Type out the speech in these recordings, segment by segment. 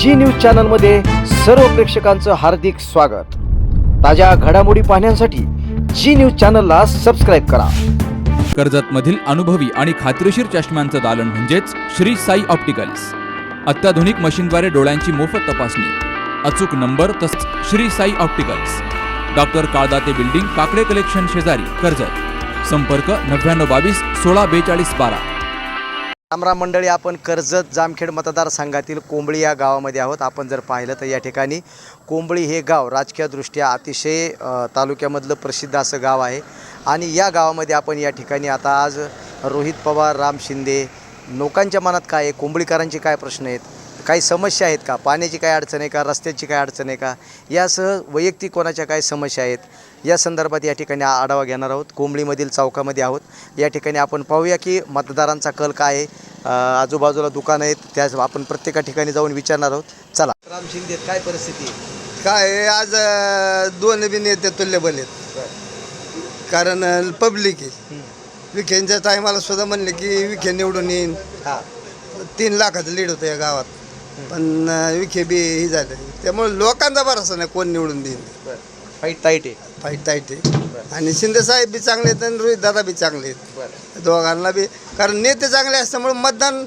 जी news चॅनलमध्ये सर्व प्रेक्षकांचं हार्दिक स्वागत. ताज्या घडामोडी पाहण्यासाठी जी न्यूज चॅनलला सबस्क्राईब करा. कर्जतमधील अनुभवी आणि खात्रीशीर चष्म्यांचं दालन म्हणजेच श्री साई ऑप्टिकल्स. अत्याधुनिक मशीनद्वारे डोळ्यांची मोफत तपासणी. अचूक नंबर तसंच Shri Sai opticals. Doctor Kaldate building Kakade collection शेजारी कर्जत. संपर्क नव्याण्णव बावीस सोळा बेचाळीस बारा. रामराम मंडळी आपण कर्जत जामखेड मतदारसंघातील कोंबळी या गावामध्ये आहोत. आपण जर पाहिलं तर या ठिकाणी कोंबळी हे गाव राजकीयदृष्ट्या अतिशय तालुक्यामधलं प्रसिद्ध असं गाव आहे. आणि या गावामध्ये आपण या ठिकाणी आता आज रोहित पवार राम शिंदे लोकांच्या मनात काय आहे? कोंबळीकरांचे काय प्रश्न आहेत? काही समस्या आहेत का? पाण्याची काय अडचण आहे का? रस्त्याची काय अडचण आहे का? यासह वैयक्तिक कोणाच्या काय समस्या आहेत? या संदर्भात या ठिकाणी आढावा घेणार आहोत. कोंबळीमधील चौकामध्ये आहोत. या ठिकाणी आपण पाहूया की मतदारांचा कल काय आहे. आजूबाजूला दुकानं आहेत. त्याच आपण प्रत्येका ठिकाणी जाऊन विचारणार आहोत. चला. राम शिंदे काय परिस्थिती? आहे? काय आज दोन बी नेते तुल्यबल आहेत कारण पब्लिक आहे. विखेंच्या टायमाला सुद्धा म्हणले की विखे निवडून येईन. हां. तीन लाखाचं लीड होतं या गावात. पण विखे बी हे झाले. त्यामुळे लोकांचा भरोसा नाही कोण निवडून देईन. फाईट टाईट आहे. फाईट टाईट आहे. आणि शिंदे साहेब बी चांगले आहेत आणि रोहित दादा बी चांगले आहेत. बरं. दोघांना बी. कारण नेते चांगले असल्यामुळे मतदान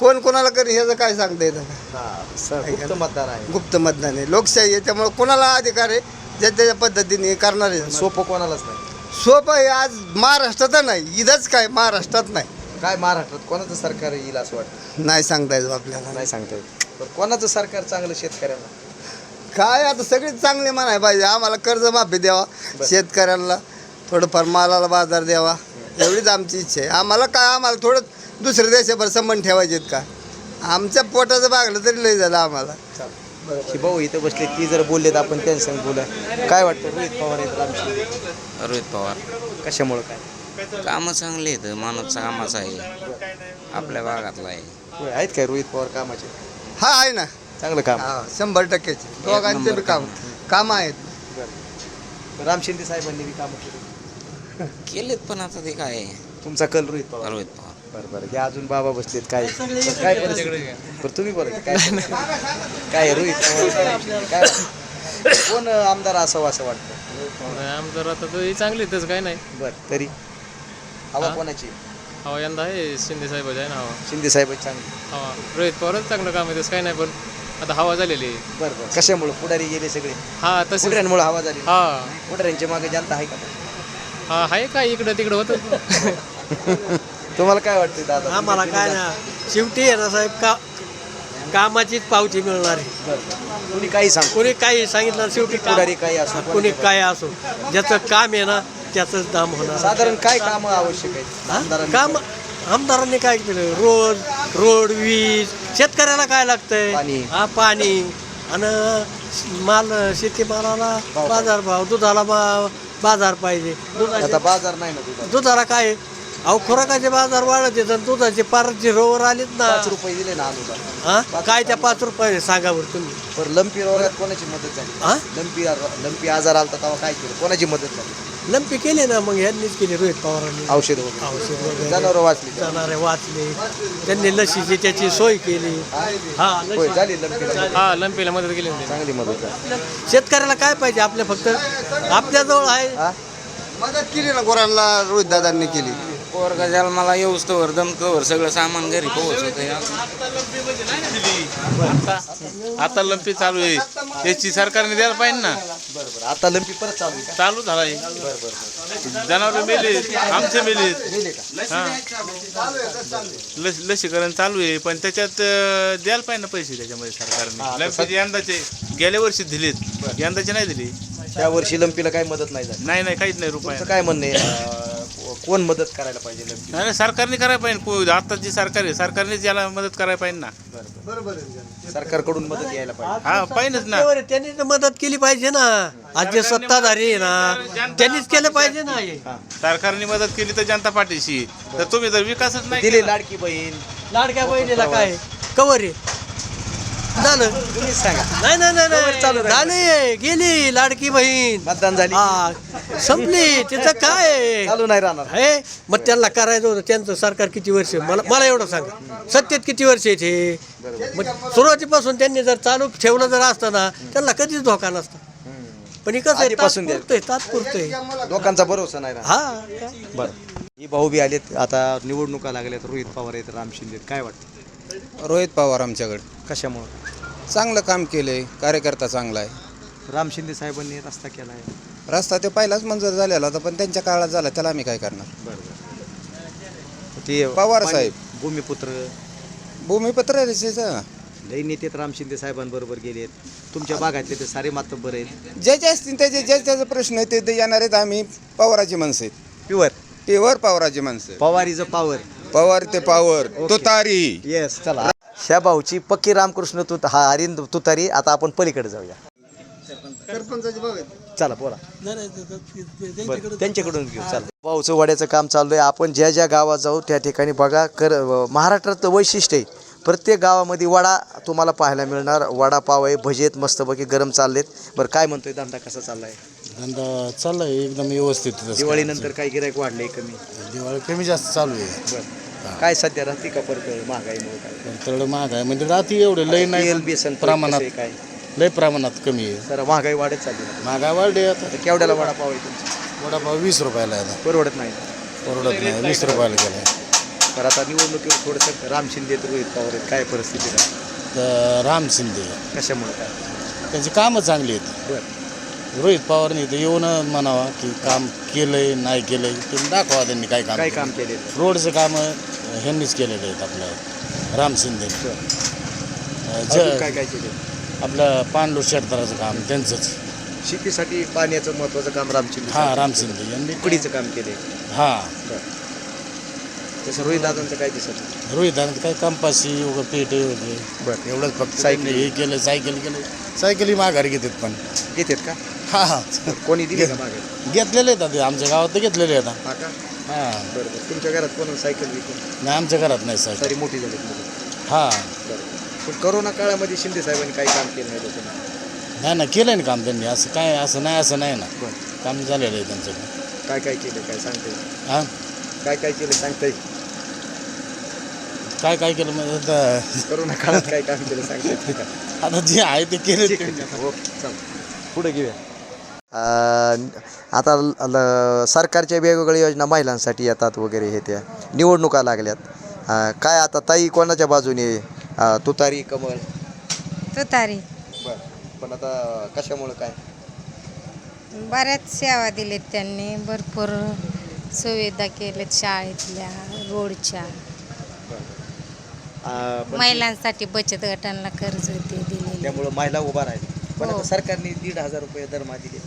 कोण कोणाला करेल ह्याचं काय सांगता येतं का? हां सर गुप्त मतदार आहे. गुप्त मतदान आहे. लोकशाही आहे त्यामुळे कोणाला अधिकार आहे? ज्या त्याच्या पद्धतीने करणार आहे. सोपं कोणालाच नाही. सोपं आहे आज महाराष्ट्रात नाही. इथंच काय? महाराष्ट्रात नाही. काय महाराष्ट्रात? कोणाचं सरकार येईल असं वाटतं? नाही सांगता येतो आपल्याला. नाही सांगता येत. बरं कोणाचं सरकार चांगलं? शेतकऱ्यांना. काय आता सगळे चांगले म्हणाय पाहिजे. आम्हाला कर्जमाफी द्यावा शेतकऱ्यांना थोडंफार मालाला बाजार द्यावा. एवढीच आमची इच्छा आहे. आम्हाला काय आम्हाला थोडं दुसऱ्या देशाभर संबंध ठेवायचेत का? आमच्या पोटाचं भागलं तरी लय झालं आम्हाला. की भाऊ इथं बसले ती जर बोलले तर आपण त्यांच्या संग बोला काय वाटतं रोहित पवार आहेत राम शिंदे रोहित पवार. कशामुळं काय? कामं चांगली आहेत माणूस कामाचा आहे. आपल्या भागातला आहे. होय, आहेत काय रोहित पवार कामाचे? हा आहे ना. चांगलं काम. हा शंभर टक्क्याचे दोघांचे बी काम. कामं आहेत. राम शिंदे साहेबांनी बी कामं केली. केलेत पण आता ते काय? आहे? तुमचा कल रोहित पवार. रोहित पवार. बरं बरं. हे अजून बाबा बसलेत. काय? काय परिस्थिती? बरं तुम्ही बरं. काय काय रोहित पवार? काय कोण आमदार असावं असं वाटतं? आमचं आता तर चांगली तसं काय नाही. बरं तरी? हवा हा? कोणाची? हवा यंदा आहे शिंदे साहेबाची आहे ना हवा. शिंदे साहेब चांगली. हवा. रोहित पवारच चांगलं काम आहे तसं काय नाही पण आता हवा झालेली आहे. बरं बरं. कशामुळं? पुढारी गेले सगळे? हा तसे पुढऱ्यांमुळे हवा झाली. हा. पुढऱ्यांच्या मागे जनता आहे का? हा आहे काय इकडं तिकडं होतं. तुम्हाला काय वाटतं दादा? आम्हाला काय ना शेवटी आहे ना साहेब का कामाचीच पावती मिळणार आहे. बरं. कुणी काही सांग कोणी काही सांगितलं शेवटी काम- पुढारी काही असो कोणी काय असो. ज्याचं काम आहे ना त्याचंच दाम होणार. साधारण काय काम आवश्यक आहे हा? आमदारांनी काम आमदारांनी काय केलं? रोड रोड वीज शेतकऱ्याला काय लागतंय? पाणी. हा पाणी. आणि माल शेतीमालाला भाव बाजार भाव दुधाला बाजार पाहिजे. दुधाचे बाजार नाही ना दुधाला. काय? अहो खुराकाचे बाजार वाढत येतात दुधाचे पार झिरोवर आलेत ना. पाच रुपये दिले ना हा? काय त्या पाच रुपये सांगा बरं तुम्ही. बरं लंपी कोणाची मदत झाली? हा? लंपी लंपी आजार आलता तेव्हा काय केलं? कोणाची मदत झाली? लंपी केले ना मग ह्यांनीच केली रोहित पवारांनी. औषध वगैरे. औषध वगैरे. जनावरं वाचली. जाणारे वाचले. त्यांनी लशीची त्याची सोय केली. हा होय झाली लंपीला हा लंपीला मदत केली ना त्यांनी. चांगली मदत झाली. शेतकऱ्याला काय पाहिजे आपल्या फक्त? आपल्याजवळ आहे. हा? मदत केली ना गुरांना रोहित दादांनी केली. पोरगा जन्माला येऊस तोवर दमतोवर सगळं सामान घरी पोहोचत आता लंपी चालू आहे. त्याची सरकारने द्यायला पाहिजे ना. बरं बरं आता लंपी परत चालू चालू झाला आहे बरं बरं जनावर मेले आमचे मेले हा. लसीकरण चालू आहे पण त्याच्यात द्यायला पाहिजे ना पैसे त्याच्यामध्ये हा, सरकारने लंपीचे यंदाचे गेल्या वर्षी दिलेत. यंदाचे नाही दिले. त्या वर्षी लंपीला काही मदत नाही झाली. नाही नाही काहीच नाही रुपये काय म्हणणं कोण मदत करायला पाहिजे नाही नाही, सरकारने करायला पाहिजे. को- आता जी सरकार आहे सरकारनेच याला मदत करायला पाहिजे ना. सरकारकडून मदत यायला पाहिजे. हा पाहिजेच ना. बरोबर आहे, त्यांनी तर मदत केली पाहिजे ना. आज जे सत्ताधारी आहे ना त्यांनीच केलं पाहिजे ना हे. सरकारने मदत केली तर जनता पाठीशी. तर तुम्ही जर विकासच नाही दिली केला- लाडकी बहीण. लाडक्या बहिणीला काय? कवर आहे. झालं सांगा. नाही नाही नाही चालू नाही. राहिलं. झाली गेली लाडकी बहीण. मतदान झाली. हा. संपली. तिचं काय आहे? चालू नाही राहणार. आहे मग त्यांना करायचं होतं. त्यांचं सरकार किती वर्ष मला मला एवढं सांगा. सत्तेत किती वर्ष येते मग सुरुवातीपासून त्यांनी जर चालू ठेवलं जर असतं ना त्यांना कधीच धोका नसता. पण हे कसं आहे? आधीपासून द्या. तात्पुरतंय तात्पुरतंय लोकांचा भरोसा नाही राहणार हा. बरं. ही भाऊ बी आलेत. आता निवडणुका लागल्यात. रोहित पवार आहेत राम शिंदे आहेत. काय वाटतं? रोहित पवार आमच्याकडे. कशामुळं? चांगलं काम केलंय कार्यकर्ता चांगला आहे. राम शिंदे साहेबांनी रस्ता केला आहे रस्ता ते पहिलाच मंजूर झालेला होता पण त्यांच्या काळात झाला त्याला आम्ही काय करणार? ते पवार पाणी- साहेब. भूमिपुत्र. भूमिपत्र लई नेते राम शिंदे साहेबांबरोबर गेलेत. तुमच्या भागातले ते सारे मातब्बर आहेत. जे जे असतील त्याचे जे त्याचा प्रश्न आहे ते ते येणार आहेत. आम्ही पवाराची माणसं आहेत. प्युअर पेवर पवाराची माणसं Pawar is a power Pawar ते पावर तुतारी. येस चला. ह्या भाऊची पक्की रामकृष्ण तुत हा अरिंद तुतारी आता आपण पलीकडे जाऊया. चला बोला. बरं, त्यांच्याकडून घेऊ. चला. भाऊचं वड्याचं काम चालू आहे. आपण ज्या ज्या गावात जाऊ त्या ठिकाणी बघा कर महाराष्ट्राचं वैशिष्ट्य आहे. प्रत्येक गावामध्ये वडा तुम्हाला पाहायला मिळणार. वडापाव आहे भजेत मस्तपैकी गरम चाललेत. बरं काय म्हणतोय धंदा कसा चाललाय? धंदा चाललाय एकदम व्यवस्थित दिवाळीनंतर काय गिरायक वाढले कमी? दिवाळी कमी जास्त चालू आहे. बरं. काय सध्या राहते का परत महागाईमुळे काय? पण तेवढं महाग आहे म्हणजे रात्री एवढे लय नाही तेल पण बेसन प्रमाणात कसं आहे, काय? लय प्रमाणात कमी आहे. जरा महागाई वाढत चालली ना. महागाई वाढली आता. आता केवढ्याला वडापाव आहे तुमचा? वडापाव वीस रुपयाला आहे आता. परवडत नाही. परवडत नाही वीस रुपयाला गेलाय. तर आता निवडणुकीवर थोडंसं राम शिंदे आहेत, रोहित पवार आहेत काय परिस्थिती आहे तर राम शिंदे. कशामुळे काय? त्यांची कामं चांगली आहेत. बरं. रोहित पवारने इथं येऊन म्हणावा की काम केलंय नाही केलंय ते दाखवा त्यांनी काय काम काय. काम केले रोडचं काम ह्यांनीच केलेलं आहेत आपलं राम शिंदे. काय ज काय केले? आपलं पांडू शेतकऱ्याचं काम त्यांचंच. शेतीसाठी पाण्याचं महत्वाचं काम राम शिंदे. हां राम शिंदे यांनी उकडीचं काम केले. हां. तसं रोहित दादांचं काय दिसत? नाही. रोहित काय? कंपासी वगैरे पेटे होते. बरं एवढंच फक्त सायकल. हे केलं सायकल केलं. सायकली माघारी घेतात पण. घेतात का? हा. हा कोणी दिली का मागे घेतलेले आहेत आमच्या गावात तर घेतलेले आहेत हा का? हां. बरं बरं. तुमच्या घरात कोण सायकल विकून नाही आमच्या घरात नाही सायकल. सारी मोठी झाली मुलं हां. बरं. पण करोना काळामध्ये शिंदे साहेबांनी काही काम केलं नाही लोकांना? नाही ना केलं ना काम त्यांनी. असं काय असं नाही असं नाही ना. बरं. काम झालेलं आहे त्यांचं. काय काय केलं काय सांगता येईल? हां? काय काय केलं सांगता येईल? काय काय केलं म्हणजे आता करोना काळात काय काम केलं सांगता आता जे आहे ते केलं ठीक त्यांनी. आहे. ओके चल. पुढे घेऊया. आता ल- ल- सरकारच्या वेगवेगळ्या योजना महिलांसाठी येतात वगैरे हे त्या निवडणुका लागल्यात. अं, काय आता ताई कोणाच्या बाजूने अं, तुतारी कमल तुतारी. बरं. पण आता कशामुळं काय? बऱ्याच सेवा दिलेत त्यांनी. भरपूर सुविधा केल्यात शाळेतल्या रोडच्या. पण महिलांसाठी बचत गटांना कर्ज ते दिलेले. त्यामुळं महिला उभा राहिली. पण हो. आता सरकारने दीड हजार रुपये दरमा दिले.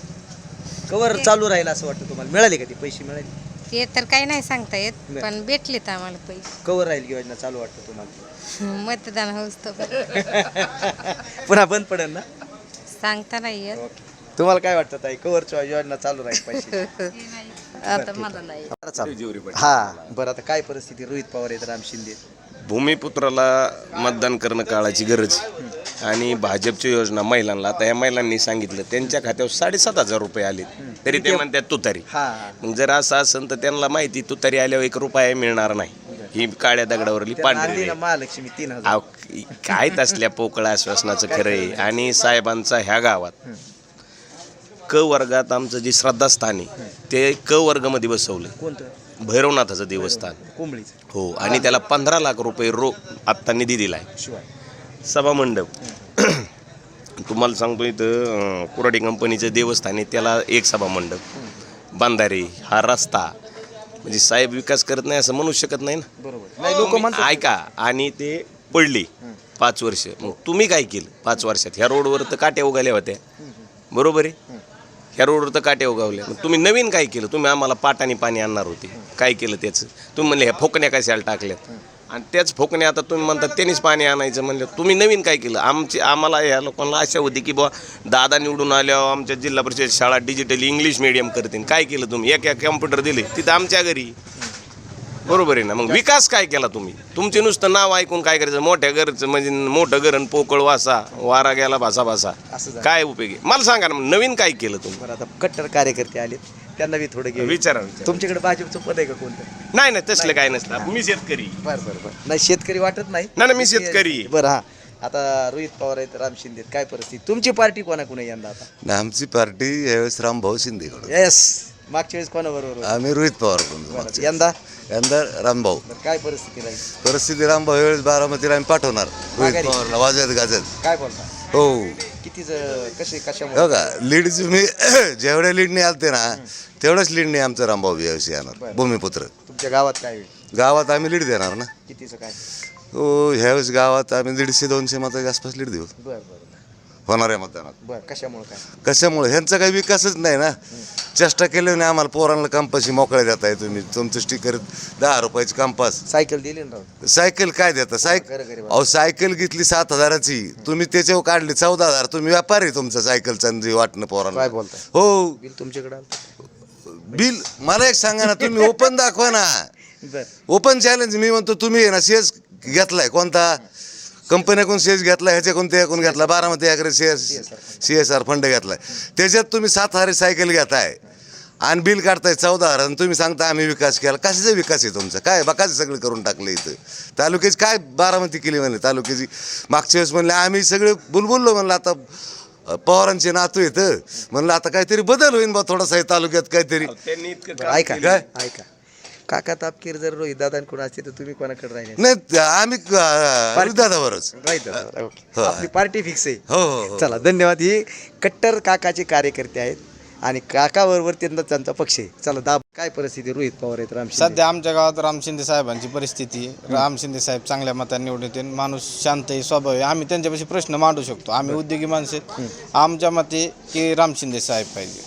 कवर चालू राहील असं वाटतं तुम्हाला? मिळाले का ते पैसे? मिळाले? ते तर काही नाही सांगता येत बरं. पण भेटलेत आम्हाला पैसे. कवर राहील योजना चालू वाटतं तुम्हाला? मतदान होऊस तर पुन्हा बंद पडेल ना? सांगता नाही येत. तुम्हाला काय वाटतं ताई? कवरच्या योजना चालू राहील पैसे? आता मला नाही. हा बरं आता काय परिस्थिती? रोहित पवार आहेत राम शिंदे. भूमिपुत्राला मतदान करणं काळाची गरज आहे. आणि भाजपची योजना महिलांना आता या महिलांनी सांगितलं त्यांच्या खात्यावर साडेसात हजार रुपये आले. तरी ते म्हणतात तुतारी. मग जर असं असेल तर त्यांना माहिती तुतारी आल्यावर एक रुपया मिळणार नाही. ही काळ्या दगडावरली पांढरी. महालक्ष्मी तीन काय तसल्या पोकळा आश्वासनाचं खरं आहे. आणि साहेबांचा ह्या गावात क वर्गात आमचं जे श्रद्धास्थान आहे ते क वर्गामध्ये बसवलं कोणतं? भैरवनाथाचं देवस्थान. कोंबडीचं. हो आणि त्याला पंधरा लाख रुपये रो आत्ता निधी दिलाय. शिवाय. सभामंडप. तुम्हाला सांगतो इथं कुराडी कंपनीचं देवस्थान आहे त्याला एक सभामंडप. बांधारे हा रस्ता. म्हणजे साहेब विकास करत नाही असं म्हणू शकत नाही ना? बरोबर. नाही लोक म्हणतात. ऐका आणि ते पडली पाच वर्ष. मग तुम्ही काय केलं पाच वर्षात? ह्या रोडवर तर काट्या उगाल्या होत्या. बरोबर आहे? ह्या रोडवर तर काट्या उगावल्या. मग तुम्ही नवीन काय केलं? तुम्ही आम्हाला पाटाने पाणी आणणार होते. काय केलं त्याचं? तुम्ही म्हणले ह्या फोकण्या कशाला टाकल्यात? आणि त्याच फोकण्या आता तुम्ही म्हणता त्यांनीच पाणी आणायचं. म्हणलं तुम्ही नवीन काय केलं? आमची आम्हाला ह्या लोकांना आशा होती की बुवा दादा निवडून आल्यावर आमच्या जिल्हा परिषद शाळा डिजिटली इंग्लिश मिडियम करतील. काय केलं तुम्ही? एक एक कम्प्युटर दिले. तिथं आमच्या घरी. बरोबर आहे ना. मग विकास काय केला तुम्ही? तुमचे नुसतं नाव ऐकून काय करायचं? मोठ्या घरचं म्हणजे मोठं घरण पोकळ वासा वारा गेला भासा भासा. असं झालं. काय उपयोगी मला सांगा ना नवीन काय केलं तुम्ही? बरं आता कट्टर कार्यकर्ते आलेत त्यांना बी थोडं घेऊ विचारा. तुमच्याकडे भाजपचं पद आहे का कोणतं? नाही नाही तसलं काय नसलं. मी शेतकरी. बरं बरं बरं. नाही शेतकरी वाटत नाही. नाही, नाही, मी शेतकरी. आहे. बरं हा. आता रोहित पवार आहेत राम शिंदे आहेत. काय परिस्थिती? तुमची पार्टी कोणाकुणा यंदा आता? आमची पार्टी यावेळेस रामभाऊ शिंदेकडे येस मागच्या वेळेस कोणाबरोबर होतं? आम्ही रोहित पवार बरं, यंदा? यंदा रामभाऊ. बरं, काय परिस्थिती राहील? परिस्थिती रामभाऊ यावेळेस बारामतीला आम्ही पाठवणार. माघारी. रोहित पवारला वाजत गाजत. काय बोलता? हो. किती कसे कशामुळे? हो का लीड तुम्ही जेवढ्या लीडने आलते ना तेवढ्याच लीडने आमचं रामभाऊ यावेळेस येणार. भूमिपुत्र. तुमच्या गावात काय होईल गावात आम्ही लीड देणार ना. कितीचं काय? हो ह्यावेळेस गावात आम्ही दीडशे दोनशे मताच्या आसपास लीड देऊ. बरं. होणाऱ्या मतदानात. बरं कशामुळे काय? कशामुळे? ह्यांचा काही विकासच नाही ना. चेष्टा केली नाही आम्हाला पोरांना कंपाशी मोकळे देताय तुम्ही. तुमचं स्टिकर दहा रुपयाची कंपास. सायकल दिली ना राव? सायकल काय देता? सायकल अहो सायकल घेतली सात हजाराची. तुम्ही त्याच्यावर काढली चौदा हजार. तुम्ही व्यापारी तुमचं सायकलचं जे वाटणं पोरांना. काय बोलताय? हो. बिल तुमच्याकडे आलं? बिल मला एक सांगा ना तुम्ही ओपन दाखवा ना. बरं. ओपन चॅलेंज मी म्हणतो तुम्ही आहे ना शेअर्स घेतलाय कोणता? कंपन्याकडून शेअर्स घेतला ह्याच्याकडून त्याकडून घेतला? बारामती अकरा shares C S R fund घेतलाय. त्याच्यात तुम्ही सात हजार सायकल घेताय आणि बिल काढताय चौदा हजार आणि तुम्ही सांगता आम्ही विकास केला. कशाचा विकास आहे तुमचा? काय बकाचे सगळं करून टाकलं इथं? तालुक्याची काय बारामती केली म्हणले तालुक्याची मागच्या वेळेस म्हणले आम्ही सगळे बुलबुललो म्हणलं आता पवारांचे नातू येतं म्हणलं आता काहीतरी बदल होईन बा थोडासा तालुक्यात काहीतरी. त्यांनी इतकं बरं, ऐका. काय? ऐका. काका तापकीर जर रोहित दादा कोण असते तर तुम्ही कोणाकडे राहिले? नाही त- आम्ही दादावरच राहित दादा, ओके. हो. आपली पार्टी फिक्स आहे. हो हो हो. चला धन्यवाद. ही कट्टर काकाचे कार्यकर्ते आहेत आणि काकाबरोबर त्यांना त्यांचा पक्ष आहे. चला दाब काय परिस्थिती रोहित पवार आहेत राम शिंदे? सध्या आमच्या गावात राम शिंदे साहेबांची परिस्थिती आहे. राम शिंदे साहेब चांगल्या मतांनी निवडून येते माणूस शांत आहे स्वभाव आहे. आम्ही त्यांच्यापाशी प्रश्न मांडू शकतो. आम्ही उद्योगी माणसं आहेत. आमच्या मते की राम शिंदे साहेब पाहिजे.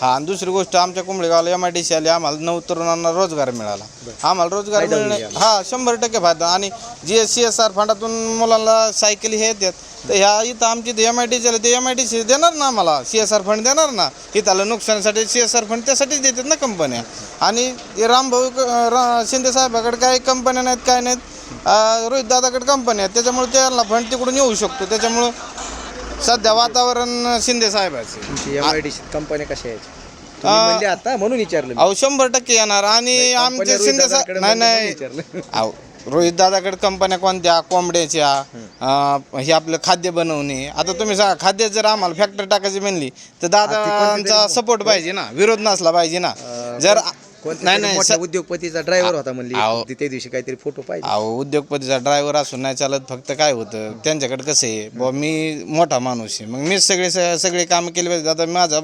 हा आणि दुसरी गोष्ट आमच्या कुंबळे गावाला एम आय डी सी आली आम्हाला नऊ तरुणांना रोजगार मिळाला. आम्हाला रोजगार मिळणे. हा शंभर टक्के फायदा. आणि जे सी एस आर फंडातून मुलांना सायकल हे देतात तर ह्या इथं आमची एम आय डी सी ते एम आय डी सी देणार ना आम्हाला? सी एस आर फंड देणार ना? इथं नुकसानीसाठी सी एस आर फंड त्यासाठीच देतात ना कंपन्या. आणि रामभाऊ रा- शिंदे साहेबाकडे काही कंपन्या नाहीत काय नाहीत. रोहित दादाकडे कंपन्या आहेत त्याच्यामुळे त्यांना फंड तिकडून येऊ शकतो. त्याच्यामुळं सध्या वातावरण शिंदे साहेबाचे तुमची एम आय डी कंपन्या कशा आहेत तुम्ही आ- म्हणले आता म्हणून विचारलं. अहो शंभर टक्के येणार. आणि आमचे शिंदे साहेब नाही नाही. विचारलं. अहो रोहित दादाकडे कंपन्या कोणत्या? कोंबड्याच्या. अं, हे आपलं खाद्य बनवणे. आता तुम्ही सांगा खाद्य जर आम्हाला फॅक्टरी टाकायची म्हणली तर दादांचा सपोर्ट पाहिजे ना. विरोध नसला पाहिजे ना. जर कोणत्या नाही तरी नाही मोठ्या स- उद्योगपतीचा ड्रायव्हर होता म्हणली आहो. त्या दिवशी काहीतरी फोटो पाहिजे. अहो उद्योगपतीचा ड्रायव्हर असून नाही चालत फक्त काय होतं त्यांच्याकडे कसं आहे बुवा मी मोठा माणूस आहे. मग मीच सगळे स- सगळे कामं केले पाहिजे आता माझा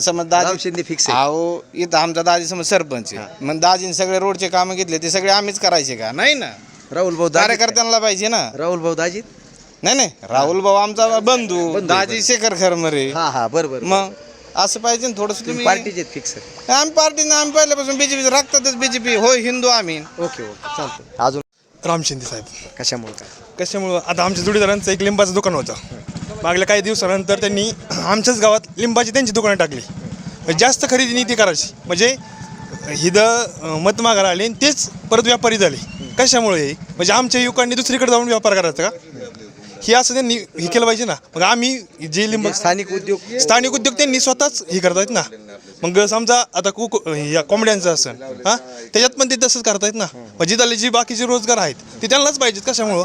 समज राम दाजी शिंदे फिक्स आहे. अहो इथं आमचा दाजी समज सरपंच आहे. मग दाजीने सगळे रोडचे कामं घेतले ते सगळे आम्हीच करायचे का? नाही ना. राहुल भाऊ दाजीत? कार्यकर्त्यांना पाहिजे ना. राहुल भाऊ दाजीत नाही नाही. राहुल भाऊ आमचा बंधू दाजी शेखर खरमरे. हा हा बरोबर मग असं पाहिजे ना थोडस तुम्ही पार्टीचे फिक्स आम्ही पार्टीने आम्ही पहिल्यापासून बीजेपी राखतातच बीजेपी होय हिंदू आम्ही. ओके ओके चालतं अजून? राम शिंदे साहेब. कशामुळे काय? कशामुळं? आता आमच्या जोडीदारांचं एक लिंबाचं दुकान होतं. मागल्या काही दिवसानंतर त्यांनी आमच्याच गावात लिंबाची त्यांची दुकानं टाकली. जास्त खरेदी नीती करायची. म्हणजे हिदं मत मागायला आले आणि तेच परत व्यापारी झाले. कशामुळे? म्हणजे आमच्या युवकांनी दुसरीकडे जाऊन व्यापार करायचा का? हे असं त्यांनी हे केलं पाहिजे ना. मग आम्ही जे लिंब स्थानिक उद्योग स्थानिक उद्योग त्यांनी स्वतःच हे करतायत ना. मग समजा आता कुक या कोंबड्यांचं असेल हां? त्याच्यात पण ते तसंच करतायत ना. मग जिथले जे बाकीचे रोजगार आहेत ते त्यांनाच पाहिजेत कशामुळं?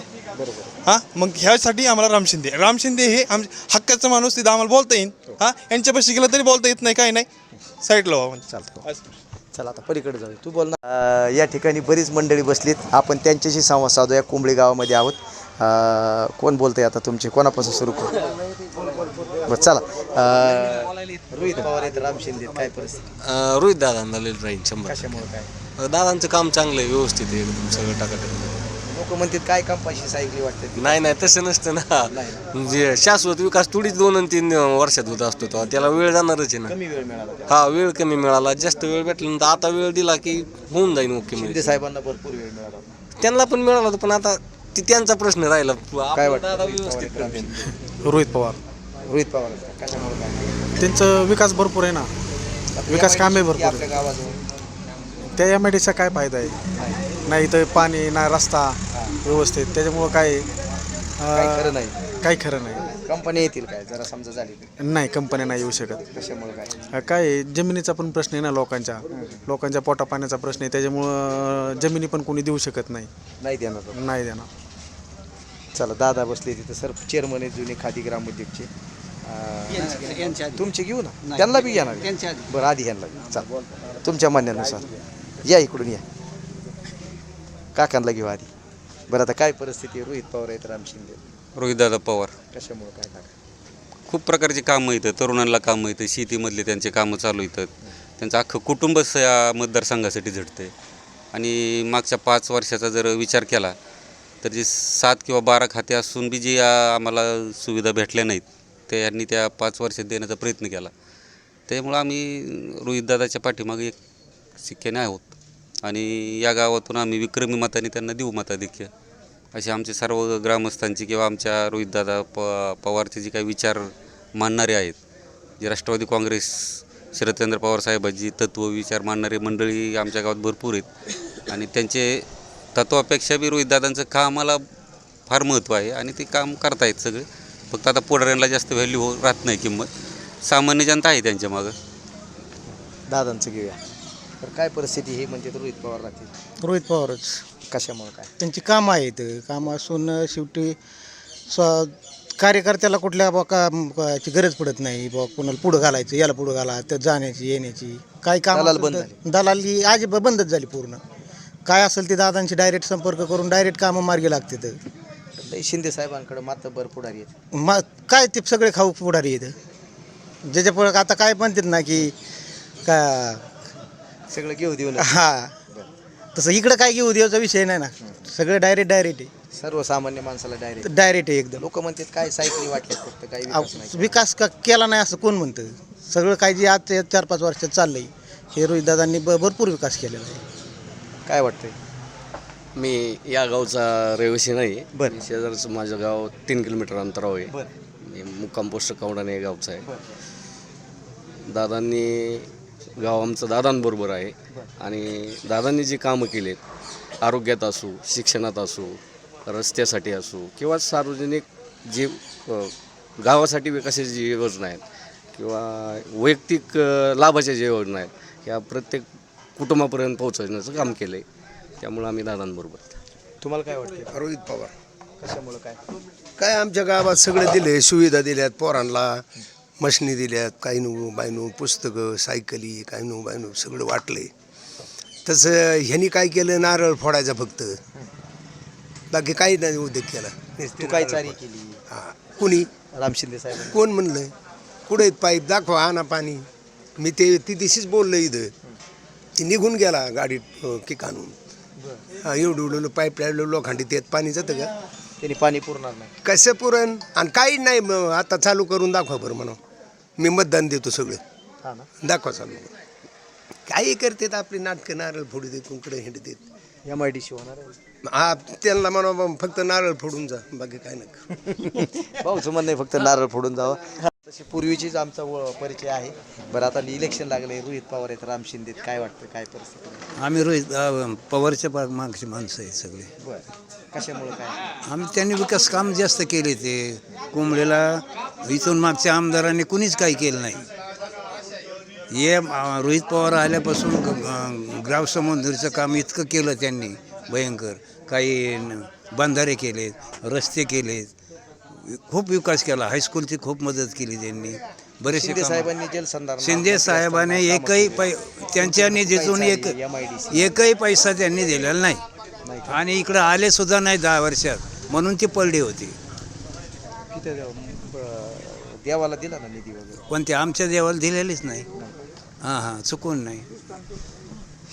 हां? मग ह्यासाठी आम्हाला राम शिंदे. राम शिंदे हे आम हक्काचा माणूस तिथं आम्हाला बोलता येईल हां? यांच्यापाशी गेलं तरी बोलता येत नाही काही नाही. साईडला व्हावं चालतं. चला आता पलीकडे जाऊ तू बोल ना. अं, या ठिकाणी बरीच मंडळी बसलीत. आपण त्यांच्याशी संवाद साधूया. कुंबळी गावामध्ये आहोत. अं, कोण बोलतंय आता तुमचे? कोणापासून सुरू करू? बरं चला. अं, रोहित पवार आहेत राम शिंदे आहेत. काय परिस्थिती? रोहित दादांना राहील शंभर कशामुळे काय? दादांचं काम चांगलं आहे व्यवस्थित आहे एकदम सगळं टाकाटक. लोक म्हणतात काय कंपाशी सायकली वाटतात नाही नाही तसं नसतं ना. म्हणजे शाश्वत विकास थोडीच दोन आणि तीन वर्षात होत असतो तो. त्याला वेळ जाणारच आहे ना. कमी वेळ मिळाला. हा वेळ कमी मिळाला. जास्त वेळ भेटल्यानंतर आता वेळ दिला की होऊन जाईल ओके म्हणजे साहेबांना भरपूर वेळ मिळाला. त्यांना पण मिळाला होता पण आता ती त्यांचा प्रश्न राहिला. काय वाटतं? दादा रोहित पवार व्यवस्थित करतील. रोहित पवार. रोहित पवार आहेत का? कशामुळे काय? त्यांचं विकास भरपूर आहे ना. विकास कामे भरपूर आपल्या गावाजवळ. त्या एम आय डीचा काय फायदा आहे? नाही. तर पाणी ना रस्ता व्यवस्थित. त्याच्यामुळं काय काही अं, खरं नाही. काही खरं नाही. कंपनी येतील काय? जरा समजा झाली तर. नाही कंपन्या नाही येऊ शकत. कशामुळे काय? अं, काय आहे, जमिनीचा पण प्रश्न आहे ना लोकांच्या. लोकांच्या पोटा पाण्याचा प्रश्न आहे. त्याच्यामुळं जमिनी पण कोणी देऊ शकत नाही. नाही देणार. नाही देणार. चला दादा बसले तिथं सर चेअरमन आहे जुने खादी ग्रामोद्योगचे. अं, तुमचे घेऊ ना? त्यांना बी घेणार आहे. बरं आधी ह्यांना घेऊ चाल. तुमच्या म्हणण्यानुसार. या इकडून या. काकांना घेऊ आधी. बरं आता काय परिस्थिती आहे? रोहित पवार आहेत राम शिंदे. रोहितदादा पवार. कशामुळे काय काका खूप प्रकारची कामं येतं तरुणांना कामं येतं शेतीमधले त्यांचे कामं चालू येतात त्यांचं अख्खं कुटुंबच या मतदारसंघासाठी झटते आणि मागच्या पाच वर्षाचा जर विचार केला तर जे सात किंवा बारा खाते असून बी जे आम्हाला सुविधा भेटल्या नाहीत ते यांनी त्या पाच वर्षात देण्याचा प्रयत्न केला. त्यामुळं आम्ही रोहितदादाच्या पाठीमागे एक शिक्क्याने आहोत आणि या गावातून आम्ही विक्रमी मताने त्यांना देऊ मताधिक्य. असे आमचे सर्व ग्रामस्थांची किंवा आमच्या रोहितदादा प पवारचे जे काही विचार मानणारे आहेत जे राष्ट्रवादी काँग्रेस शरदचंद्र पवार साहेबांची तत्व विचार मानणारे मंडळी आमच्या गावात भरपूर आहेत आणि त्यांचे तत्वापेक्षा बी रोहितदादांचं कामाला फार महत्त्व आहे आणि ते काम करतायत सगळे. फक्त आता पुढाऱ्यांना जास्त व्हॅल्यू हो राहत नाही किंमत. सामान्य जनता आहे त्यांच्या मागं. दादांचं घेऊया. तर काय परिस्थिती हे म्हणजे रोहित पवार राहतील? रोहित पवारच. कशामुळे काय? त्यांची कामं आहेत. कामं असून शेवटी स्व कार्यकर्त्याला कुठल्या बा का याची गरज पडत नाही. बा कोणाला पुढं घालायचं याला पुढं घाला त्यात जाण्याची येण्याची. काय काम दलाल बंद दलाली आज बंदच झाली पूर्ण. काय असेल ते दादांशी डायरेक्ट संपर्क करून डायरेक्ट कामं मार्गी लागते शिंदे साहेबांकडे मात्र भर पुढारी आहेत. मग काय ते सगळे खाऊ पुढारी येतं ज्याच्या पुढं आता काय म्हणतात ना की का सगळं घेऊ देऊ हा. तसं इकडं काय घेऊ देवाचा विषय नाही ना. सगळं डायरेक्ट डायरेक्ट आहे. सर्वसामान्य माणसाला डायरेक्ट डायरेक्ट आहे एकदम. लोक म्हणतात काय सायकली वाटल्यात फक्त काही विकास नाही. अहो, विकास का केला नाही असं कोण म्हणतं? सगळं काय जे आज चार पाच वर्षात चाललंय हे रोहितदादांनी ब भरपूर विकास केलेला आहे. काय वाटतंय? मी या गावचा रहिवासी नाही बरं. शेजारचं माझं गाव तीन किलोमीटर अंतरावर आहे. बरं. मी मुक्काम पोस्ट कवडाने या गावचा आहे. दादांनी गाव आमचं दादांबरोबर आहे. आणि दादांनी जी कामं केलेत आरोग्यात असो शिक्षणात असो रस्त्यासाठी असो किंवा सार्वजनिक जी अ, गावासाठी विकासाच्या जी योजना आहेत किंवा वैयक्तिक अ, लाभाच्या ज्या योजना आहेत ह्या प्रत्येक कुटुंबापर्यंत पोहोचवण्याचं काम केलं आहे त्यामुळं आम्ही दादांबरोबर तुम्हाला काय वाटतं रोहित पवार. कशामुळे काय? काय आमच्या गावात सगळे दिले सुविधा दिल्यात पोरांना मशनी दिल्यात काही नु बायनू पुस्तकं सायकली काही नु बायनू सगळं वाटले तसं ह्यांनी काय केलं? नारळ फोडायचा फक्त. बाकी काही नाही उद्योग केला. तू काय चारी केली? हा. कुणी? राम शिंदे साहेब कोण म्हणलं? कुठे पाईप? दाखवा आणा पाणी. मी ते ती दिशीच बोललो इथं. ती निघून गेला गाडीत आणून हा एवढं एवढं पाईप लावलं लोखंडी त्यात पाणी जातं का? त्यांनी पाणी पुरणार नाही. कसं पुरण? आणि काही नाही मग आता चालू करून दाखवा बरं म्हणा मी मतदान देतो सगळं. हा ना. दाखवा चालू. काही करतात आपली नाटकं नारळ फोडू देत कुंकडे हिंड देत. एम आय डी सी होणार आहे. हा त्यांना म्हणा फक्त नारळ फोडून जा बाकी काय नका. भाऊचं म्हणणं आहे फक्त नारळ फोडून जावं. तशी पूर्वीचीच आमचा व- परिचय आहे. बरं आता इलेक्शन लागले. रोहित पवार आहेत राम शिंदे आहेत. काय वाटतं? काय परिस्थिती? आहे? आम्ही रोहित पवारच्या मागची माणसं आहेत सगळे. बरं. कशामुळे काय? आम्ही त्यांनी विकास काम जास्त केले ते. कुंबळेला इथून मागच्या आमदारांनी कुणीच काही केलं नाही. हे अं, रोहित पवार आल्यापासून ग- अं, ग्राव समुद्रीचं काम इतकं केलं त्यांनी. भयंकर. काही न- बंधारे केलेत रस्ते केलेत. खूप विकास केला. हायस्कूलची खूप मदत केली त्यांनी. बरेचसे शिंदे कामं- साहेबांनी जलसंधारण शिंदे साहेबांनी एकही पै त्यांच्या निधीतून एक एकही पैसा त्यांनी दिलेला नाही. आणि इकडं आले सुद्धा नाही दहा वर्षात. म्हणून ती पडली होती. तिथे देवाला दिला ना निधी वगैरे? पण ते आमच्या देवाला दिलेलीच नाही. हां हां चुकून नाही.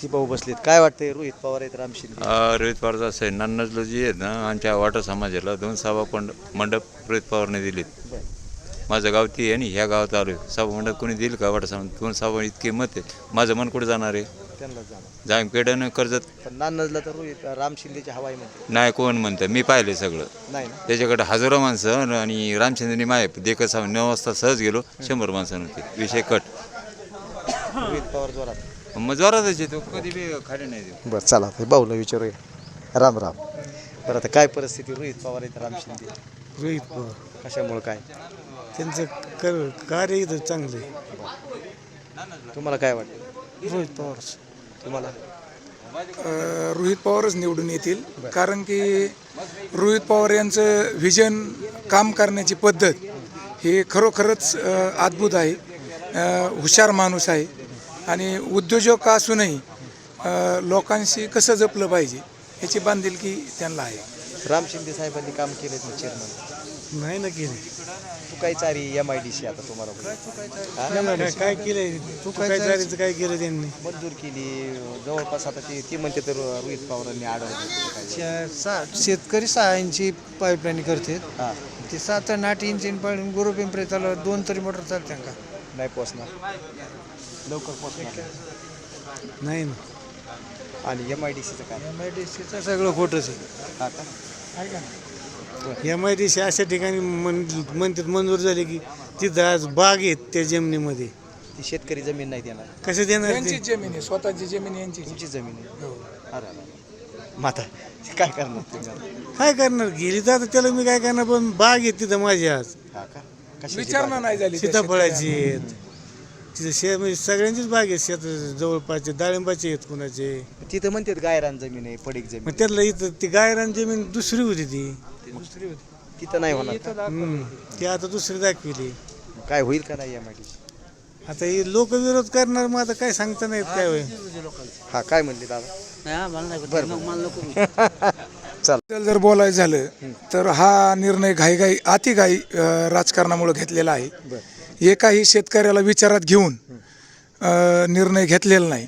ही भाऊ बसलेत. काय वाटतंय रोहित पवार आहेत राम शिंदे? रोहित पवारचा असं आहे नन्नजलं जी आहेत ना आमच्या वाटा समाजाला दोन सभा पंड मंडप रोहित पवारने दिलीत. माझं गाव ती आहे आणि ह्या गावात आलो सभा मंडप कोणी दिलं का? वाटा समाज दोन सभा इतके मत आहे माझं मन कुठे जाणार आहे? त्यांना जाणार. जामखेडनं कर्जत पण नानजला तर रोहित राम शिंदेच्या हवाई नाही कोण म्हणतं? मी पाहिले सगळं. नाही ना? त्याच्याकडे हजारो माणसं आणि रामचंद्रनी माय देखत सा नऊ वाजता सहज गेलो शंभर माणसं होती विषय कट. रोहित पवार जोरात. मग जोरातच येतो. कधी बी खाली नाही देऊ. बरं चला आता भाऊला विचारूया. राम राम. बरं आता काय परिस्थिती? रोहित पवार आहेत राम शिंदे. रोहित पवार. कशामुळं काय? त्यांचं कर कार्य इथं चांगलं आहे. तुम्हाला काय वाटतं? रोहित पवार. तुम्हाला? रोहित पवारच निवडून येतील. कारण की रोहित पवार यांचं व्हिजन काम करण्याची पद्धत हे खरोखरच अ, अद्भुत आहे. अ, हुशार माणूस आहे. आणि उद्योजक असूनही अ, लोकांशी कसं जपलं पाहिजे ह्याची बांधिलकी त्यांना आहे. राम शिंदे साहेबांनी काम केलेत ना चेअरमन नाही ना केलं. तू काय चारी एम आय डी सी आता तुम्हाला हा? काय काय केलंय? तू काय केलं त्यांनी? मंजूर केली. जवळपास आता ती ती म्हणते तर रोहित पवारांनी अडवलं शेतकरी सहा इंची पाईपलाईन करते. हां. ते सात आणि आठ इंची पाडून गुरु पिंपरे चालू दोन तरी मोटर चालते त्यांना नाही पोचणार. लवकर पोचणार. नाही ना. आणि एम आय डी सीचं काय? एम आय डी सीचं सगळं खोटंच आहे. हा का? एम आय डी सी अशा ठिकाणी म्हणतात मंजूर झाले की तिथं आज बाग आहेत त्या जमिनीमध्ये. ती शेतकरी जमीन नाही देणार. कसं देणार ते? यांची जमीन आहे स्वतःची जमीन यांची तुमची जमीन आहे. अरे अरे. माता काय करणार तुम्ही आता? काय करणार? गेली तर आता त्याला मी काय करणार? पण बाग आहेत तिथं माझी आज. हा का? कशाची विचारणा? नाही झाली त्या सीताफळाची आहेत. तिथं शे म्हणजे सगळ्यांचीच बाग आहेत शेत जवळपासचे डाळिंबाचे आहेत कुणाचे. तिथं म्हणतात गायरान जमीन आहे पडीक जमीन मग त्यातलं इथं ती गायरान जमीन दुसरी होती ती. दुसरी होती. तिथं नाही होणार का? हम्म. ती आता दुसरी दाखविली. काय होईल का नाही आय डी आता हे लोक विरोध करणार मग आता काय सांगता नाहीत काय होईल? हा काय म्हणले दादा? चल. बद्दल जर बोलायचं झालं तर हा निर्णय घाईघाई अतिघाई अ, राजकारणामुळे घेतलेला आहे. एकाही शेतकऱ्याला विचारात घेऊन निर्णय घेतलेला नाही.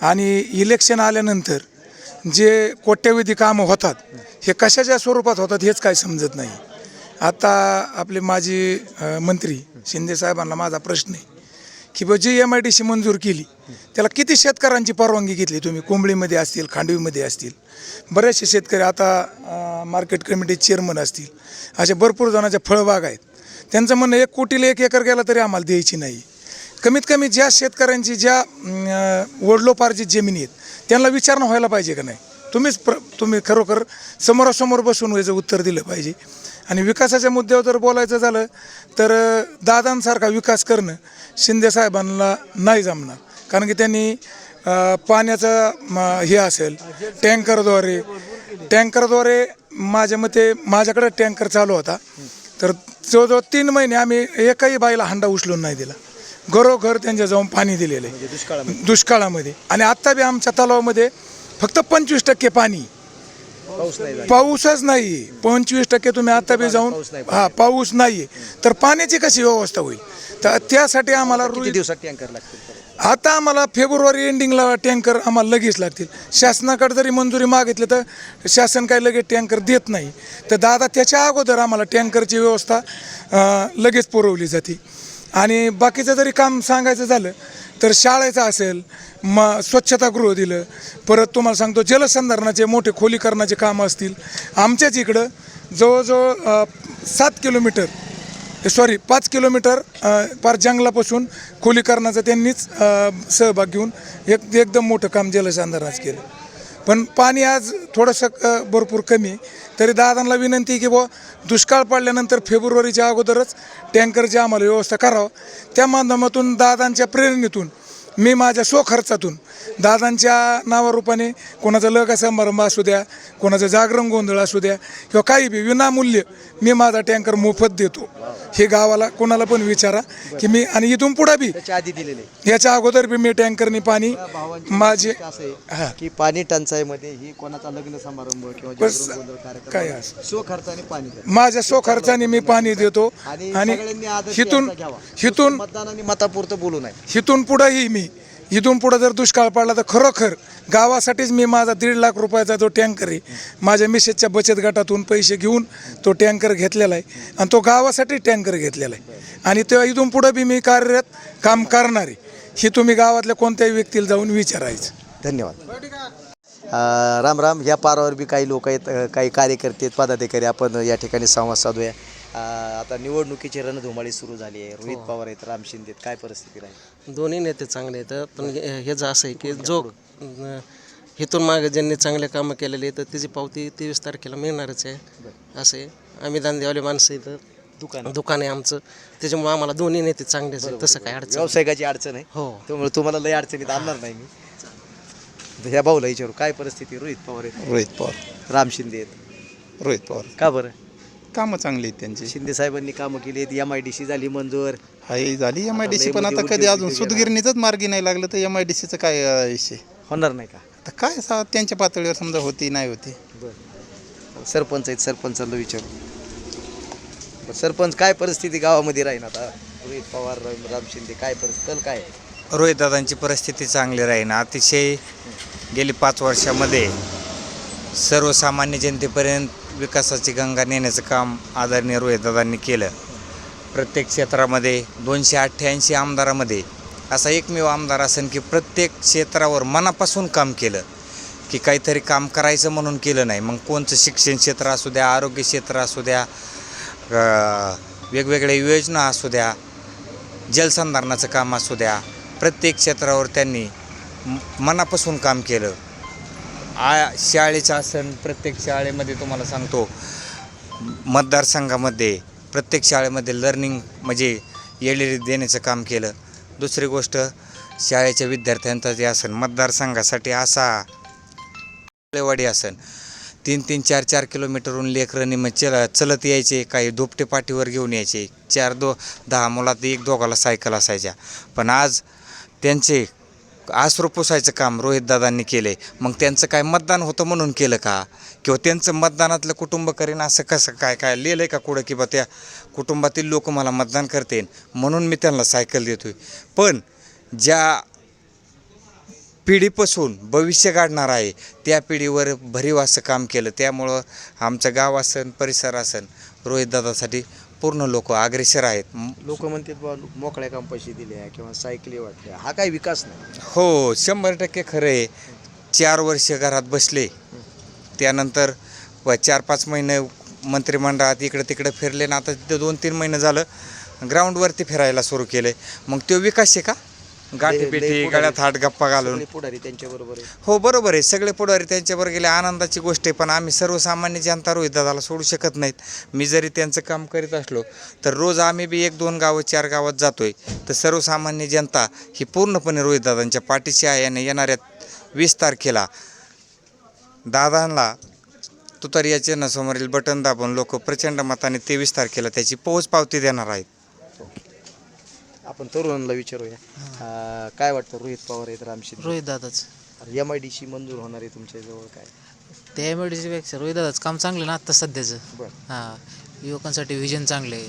आणि इलेक्शन आल्यानंतर जे कोट्यवधी कामं होतात हे कशाच्या स्वरूपात होतात हेच काय समजत नाही. आता आपले माजी मंत्री शिंदे साहेबांना माझा प्रश्न आहे की बा जी एम आय डी सी मंजूर केली त्याला किती शेतकऱ्यांची परवानगी घेतली? तुम्ही कोंबडीमध्ये असतील खांडवीमध्ये असतील बरेचसे शेतकरी आता मार्केट कमिटी चेअरमन असतील अशा भरपूर जणांच्या फळबाग आहेत. त्यांचं म्हणणं एक कोटीला एक एकर गेला तरी आम्हाला द्यायची नाही. कमीत कमी ज्या शेतकऱ्यांची ज्या अं, जमिनी आहेत त्यांना विचारणं व्हायला पाहिजे का नाही? तुम्हीच प्र तुम्ही खरोखर समोरासमोर बसून याचं उत्तर दिलं पाहिजे. आणि विकासाच्या मुद्द्यावर जर बोलायचं झालं तर दादांसारखा विकास करणं शिंदेसाहेबांना नाही जमणार. कारण की त्यांनी पाण्याचं म, हे असेल टँकरद्वारे टँकरद्वारे माझ्या मते माझ्याकडे टँकर चालू होता. तर जवळजवळ तीन महिने आम्ही एकही बाईला हंडा उचलून नाही दिला. घरोघर त्यांच्या जाऊन पाणी दिलेलं आहे. दुष्काळामध्ये. आणि आत्ता बी आमच्या तलावामध्ये फक्त पंचवीस टक्के पाणी. नाही. पाऊसच नाही पंचवीस टक्के तुम्ही आता बी जाऊन हा पाऊस नाहीये. तर पाण्याची कशी व्यवस्था होईल? तर त्यासाठी आम्हाला किती दिवसात टँकर लागतील? आता आम्हाला फेब्रुवारी एंडिंगला टँकर आम्हाला लगेच लागतील. शासनाकडे जरी मंजुरी मागितली तर शासन काही लगेच टँकर देत नाही. तर दादा त्याच्या अगोदर आम्हाला टँकरची व्यवस्था लगेच पुरवली जाते. आणि बाकीचं जरी काम सांगायचं झालं तर शाळेचं असेल म स्वच्छतागृह दिलं परत तुम्हाला सांगतो जलसंधारणाचे मोठे खोलीकरणाचे कामं असतील. आमच्याच इकडं जवळजवळ सात किलोमीटर सॉरी पाच किलोमीटर पार जंगलापासून खोलीकरणाचं त्यांनीच सहभाग घेऊन एक एकदम मोठं काम जलसंधारणाचं केलं. पण पाणी आज थोडंसं भरपूर कमी. तरी दादांना विनंती की बुवा दुष्काळ पडल्यानंतर फेब्रुवारीच्या अगोदरच टँकरची आम्हाला व्यवस्था करावं. त्या माध्यमातून दादांच्या प्रेरणेतून मी माझ्या स्वखर्चातून दादांच्या नावारूपाने कोणाचा लग समारंभ असू द्या कोणाचं जागरण गोंधळ असू द्या किंवा काही बी विनामूल्य मी माझा टँकर मोफत देतो हे गावाला कोणाला पण विचारा की मी आणि इथून पुढं बी त्याच्या आधी दिलेले याच्या अगोदर बी मी टँकरनी पाणी माझे की पाणी टंचाईमध्ये ही कोणाचा लग्न समारंभ किंवा काय. स्वखर्चाने पाणी. माझ्या स्वखर्चाने मी पाणी देतो आणि हिथून. हिथून मतदानाने मतापुरतं बोलू नये हिथून पुढंही मी इथून पुढं जर दुष्काळ पडला तर खरोखर गावासाठीच मी माझा दीड लाख रुपयाचा जो टँकर आहे माझ्या मिसेसच्या बचत गटातून पैसे घेऊन तो टँकर घेतलेला आहे आणि तो गावासाठी टँकर घेतलेला आहे. आणि तेव्हा इथून पुढं बी मी कार्यरत काम करणार आहे. हे तुम्ही गावातल्या कोणत्याही व्यक्तीला जाऊन विचारायचं. धन्यवाद. राम राम या पारावर बी काही लोक आहेत काही कार्यकर्ते आहेत पदाधिकारी. आपण या ठिकाणी संवाद साधूया. आता निवडणुकीची रणधुमाळी सुरू झाली आहे. रोहित पवार आहेत राम शिंदे काय परिस्थिती राहील? दोन्ही नेते चांगले आहेत पण हे- ह्याचं असं आहे की जो इथून मागे ज्यांनी चांगले कामं केलेले आहेत तर त्याची पावती तेवीस तारखेला मिळणारच आहे. असं आहे. आम्ही धंदेवाले माणसं इथं दुकान दुकान आहे आमचं. त्याच्यामुळे आम्हाला दोन्ही नेते चांगलेच आहेत. तसं काय अडचण नाही. व्यावसायिकाची अडचण आहे. हो. त्यामुळे तुम्हाला लय अडचणीत आणणार नाही मी. ह्या भाऊला विचारू काय परिस्थिती? रोहित पवार आहेत. रोहित पवार. राम शिंदे आहेत. रोहित पवार. का बरं? कामं चांगली आहेत त्यांची. शिंदे साहेबांनी कामं केली आहेत एम आय डी सी झाली मंजूर. हाय झाली एम आय डी सी पण आता कधी अजून उद्योग सुदगिरणीचंच मार्गी नाही लागलं तर एम आय डी सीचं काय अं, विषय? होणार नाही का? आता काय सा त्यांच्या पातळीवर समजा होती नाही होती. सरपंच आहेत सरपंचाला विचारू. बरं, सरपंच काय परिस्थिती गावामध्ये राहील आता? रोहित पवार राम राम शिंदे काय परिस्थिती कल काय आहे? रोहितदादांची परिस्थिती चांगली राहीन. अतिशय गेली पाच वर्षामध्ये सर्वसामान्य जनतेपर्यंत विकासाची गंगा नेण्याचं काम आदरणीय रोहितदादांनी केलं. प्रत्येक क्षेत्रामध्ये दोनशे अठ्ठ्याऐंशी आमदारामध्ये असा एकमेव आमदार असेल की प्रत्येक क्षेत्रावर मनापासून काम केलं की काहीतरी काम करायचं म्हणून केलं नाही. मग कोणचं शिक्षण क्षेत्र असू द्या आरोग्य क्षेत्र असू द्या वेगवेगळ्या योजना असू द्या जलसंधारणाचं काम असू द्या प्रत्येक क्षेत्रावर त्यांनी मनापासून काम केलं. आ शाळेचं आसन प्रत्येक शाळेमध्ये तुम्हाला सांगतो मतदारसंघामध्ये प्रत्येक शाळेमध्ये लर्निंग म्हणजे एल देण्याचं काम केलं. दुसरी गोष्ट शाळेच्या विद्यार्थ्यांचा जे असन मतदारसंघासाठी असा वाडी असन. तीन तीन चार चार किलोमीटरहून लेकरं निम चल चलत यायचे काही धोपटे पाठीवर घेऊन यायचे. चार दो दहा मुलात एक दोघाला सायकल असायच्या. पण आज त्यांचे आसरू पुसायचं काम रोहितदादांनी केले. मग त्यांचं काय मतदान होतं म्हणून केलं का? किंवा त्यांचं मतदानातलं कुटुंब करीन असं कसं काय काय लिहिलं आहे का कुठं? की बा त्या कुटुंबातील लोक मला मतदान करतेन म्हणून मी त्यांना सायकल देतोय. पण ज्या पिढीपासून भविष्य काढणार आहे त्या पिढीवर भरीव असं काम केलं. त्यामुळं आमचं गाव असन परिसर असन रोहितदादासाठी पूर्ण लोक अग्रेसर आहेत. लोक म्हणतात बा मोकळ्या काम पैसे दिले किंवा सायकली वाटल्या. हा काय विकास नाही. हो शंभर टक्के खरं आहे चार वर्ष घरात बसले. त्यानंतर व चार पाच महिने मंत्रिमंडळात इकडं तिकडं फिरले ना आता तिथं दोन तीन महिने झालं ग्राउंडवरती फिरायला सुरू केले मग तो विकास आहे का? गाठी लय- लय पिठी पुढारी- गळ्यात हात गप्पा घालून. पुढारी त्यांच्या बरोबर आहे. हो बरोबर आहे. सगळे पुढारी त्यांच्याबरोबर गेले. आनंदाची गोष्ट आहे पण आम्ही सर्वसामान्य जनता रोहित दादाला सोडू शकत नाहीत. मी जरी त्यांचं काम करीत असलो तर रोज आम्ही बी एक दोन गावं चार गावात जातोय. तर सर्वसामान्य जनता ही पूर्णपणे रोहित दादांच्या पाठीशी आहे आणि येणाऱ्या वीस तारखेला दादांना तुतारी या चिन्हासमोरील बटन दाबून लोक प्रचंड मताने तेवीस तारखेला त्याची पोहोच पावती देणार आहेत. आपण तरुणांना विचारूया. अं, काय वाटतं रोहित पवार आहेत राम शिंदे रोहित दादाच. एम आय डी सी मंजूर होणार आहे तुमच्या जवळ काय? त्या एमपेक्षा रोहित दादाच. काम चांगलं ना आत्ता सध्याचं. बरं. हां. युवकांसाठी व्हिजन चांगले आहे.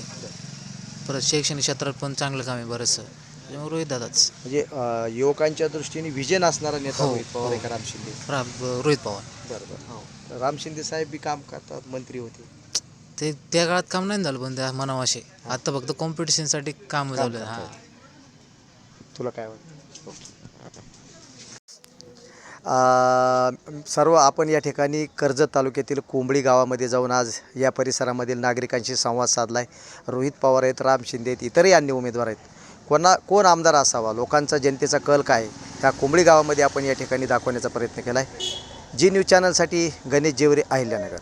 परत शैक्षणिक क्षेत्रात पण चांगलं काम आहे बरंचसं. त्यामुळे रोहित दादाच. म्हणजे अं, युवकांच्या दृष्टीने विजन असणारा नेता हो, रोहित पवार आहे हो. का राम शिंदे राम रोहित पवार. बरं बरं. हो. राम शिंदे साहेब बी काम करतात मंत्री होते. ते त्या काळात काम नाही झालं पण त्या मनावाशे. आता फक्त कॉम्पिटिशनसाठी काम झालं हां. तुला काय वाटतं? अं, सर्व आपण या ठिकाणी कर्जत तालुक्यातील कोंबळी गावामध्ये जाऊन आज या परिसरामधील नागरिकांशी संवाद साधला आहे रोहित पवार आहेत राम शिंदे आहेत इतरही अन्य उमेदवार आहेत. कोणा कोण आमदार असावा? लोकांचा जनतेचा कल काय? ह्या कोंबळी गावामध्ये आपण या ठिकाणी दाखवण्याचा प्रयत्न केला आहे जी न्यूज चॅनलसाठी गणेश जेवरे अहिल्यानगर.